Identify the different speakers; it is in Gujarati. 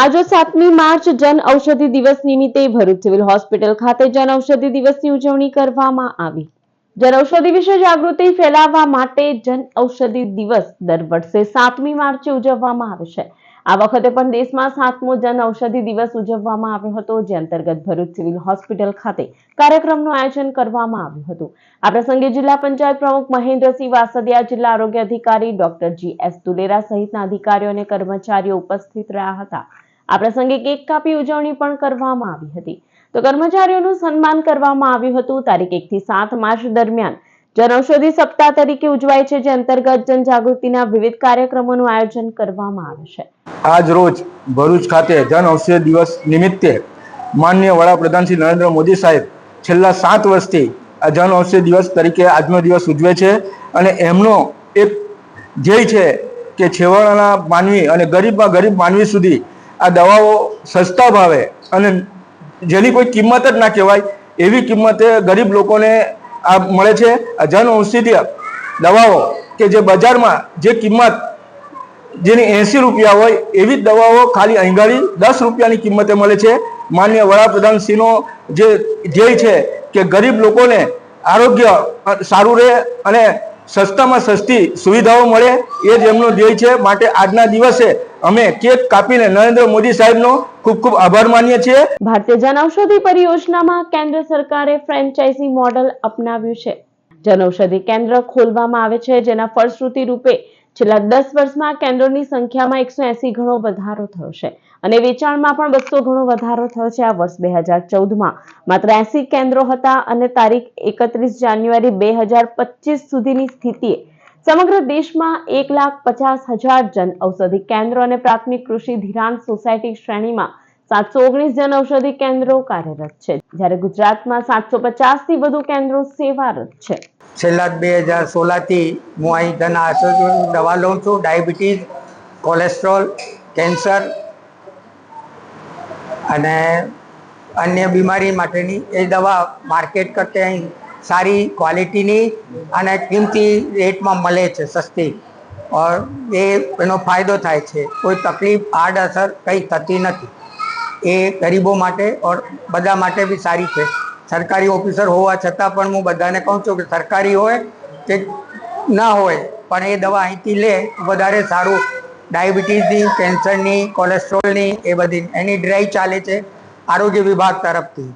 Speaker 1: આજે સાતમી માર્ચ જન ઔષધિ દિવસ નિમિત્તે ભરૂચ સિવિલ હોસ્પિટલ ખાતે જન ઔષધિ દિવસની ઉજવણી કરવામાં આવી. જન ઔષધિ વિશે જાગૃતિ ફેલાવવા માટે જન ઔષધિ દિવસ દર વર્ષે સાતમી માર્ચે ઉજવવામાં આવે છે. આ વખતે પણ દેશમાં સાતમો જન ઔષધિ દિવસ ઉજવવામાં આવ્યો હતો, જે અંતર્ગત ભરૂચ સિવિલ હોસ્પિટલ ખાતે કાર્યક્રમનું આયોજન કરવામાં આવ્યું હતું. આ પ્રસંગે જિલ્લા પંચાયત પ્રમુખ મહેન્દ્રસિંહ વાસદિયા, જિલ્લા આરોગ્ય અધિકારી ડોક્ટર જી એસ દુલેરા સહિતના અધિકારીઓ અને કર્મચારીઓ ઉપસ્થિત રહ્યા હતા. આ પ્રસંગે કેક કાપી ઉજવણી પણ કરવામાં આવી હતી. તો કર્મચારીઓનું સન્માન કરવામાં આવ્યું હતું તારીખ એક થી સાત માર્ચ દરમિયાન. જનઔષધિ સપ્તાહ તરીકે ઉજવાય છે, જે અંતર્ગત જનજાગૃતિના વિવિધ કાર્યક્રમોનું આયોજન કરવામાં આવે છે.
Speaker 2: આજ રોજ ભરૂચ ખાતે જન ઔષધિ દિવસ નિમિત્તે માન્ય વડાપ્રધાન શ્રી નરેન્દ્ર મોદી સાહેબ છેલ્લા સાત વર્ષથી આ જન ઔષધિ દિવસ તરીકે આજનો દિવસ ઉજવે છે અને એમનો એક ધ્યેય છે કે છેવાડાના માનવી અને ગરીબમાં ગરીબ માનવી સુધી આ દવાઓ સસ્તા ભાવે અને જેની કોઈ કિંમત જ ના કહેવાય, એવી કિંમતે ગરીબ લોકોને આ મળે છે જન ઔષધિ દવાઓ કે જે બજારમાં જે કિંમત જેની એંસી રૂપિયા હોય, એવી જ દવાઓ ખાલી અહીંગાડી દસ રૂપિયાની કિંમતે મળે છે. માન્ય વડાપ્રધાનશ્રીનો જે ધ્યેય છે કે ગરીબ લોકોને આરોગ્ય સારું રહે અને સસ્તામાં સસ્તી સુવિધાઓ મળે, એ જ એમનો ધ્યેય છે. માટે આજના દિવસે અમે કેક કાપીને નરેન્દ્ર મોદી સાહેબનો ખૂબ ખૂબ આભાર માનીએ છીએ.
Speaker 1: ભારતીય જનઔષધિ પરિયોજનામાં કેન્દ્ર સરકારે ફ્રેન્ચાઇઝી મોડેલ અપનાવ્યું છે. જનઔષધિ કેન્દ્ર ખોલવામાં આવે છે, જેના ફળશ્રુતિ રૂપે છેલ્લા દસ વર્ષમાં કેન્દ્રોની સંખ્યામાં એકસો એસી ગણો વધારો થયો છે અને વેચાણમાં પણ બસો ગણો વધારો થયો છે આ વર્ષ બે હજાર ચૌદમાં. માત્ર એસી કેન્દ્રો હતા અને તારીખ એકત્રીસ જાન્યુઆરી બે હજાર પચીસ સુધીની સ્થિતિએ સમગ્ર દેશમાં એક લાખ પચાસ હજાર જન ઔષધિ કેન્દ્રો અને પ્રાથમિક કૃષિ ધિરાણ સોસાયટી શ્રેણીમાં સાતસો ઓગણીસ જન ઔષધિ કેન્દ્રો કાર્યરત છે. જ્યારે ગુજરાતમાં સાતસો પચાસથી વધુ કેન્દ્રો સેવારત છે.
Speaker 3: છેલ્લા બે હજાર સોળથી હું અહીં ધન આસોની દવા લઉં છું. ડાયાબિટીસ, કોલેસ્ટ્રોલ, કેન્સર અને અન્ય બીમારી માટેની એ દવા માર્કેટ કરતે અહીં સારી ક્વોલિટીની અને કિંમતી રેટમાં મળે છે, સસ્તી. ઓર એ, એનો ફાયદો થાય છે. કોઈ તકલીફ, આડઅસર કંઈ થતી નથી. એ ગરીબો માટે ઓર બધા માટે બી સારી છે. સરકારી ઓફિસર હોવા છતાં પણ હું બધાને કહું છું કે સરકારી હોય કે ના હોય, પણ એ દવા અહીંથી લે વધારે સારું. ડાયાબિટીસની, કેન્સરની, કોલેસ્ટ્રોલની, એ બધી. એની ડ્રાઈવ ચાલે છે આરોગ્ય વિભાગ તરફથી.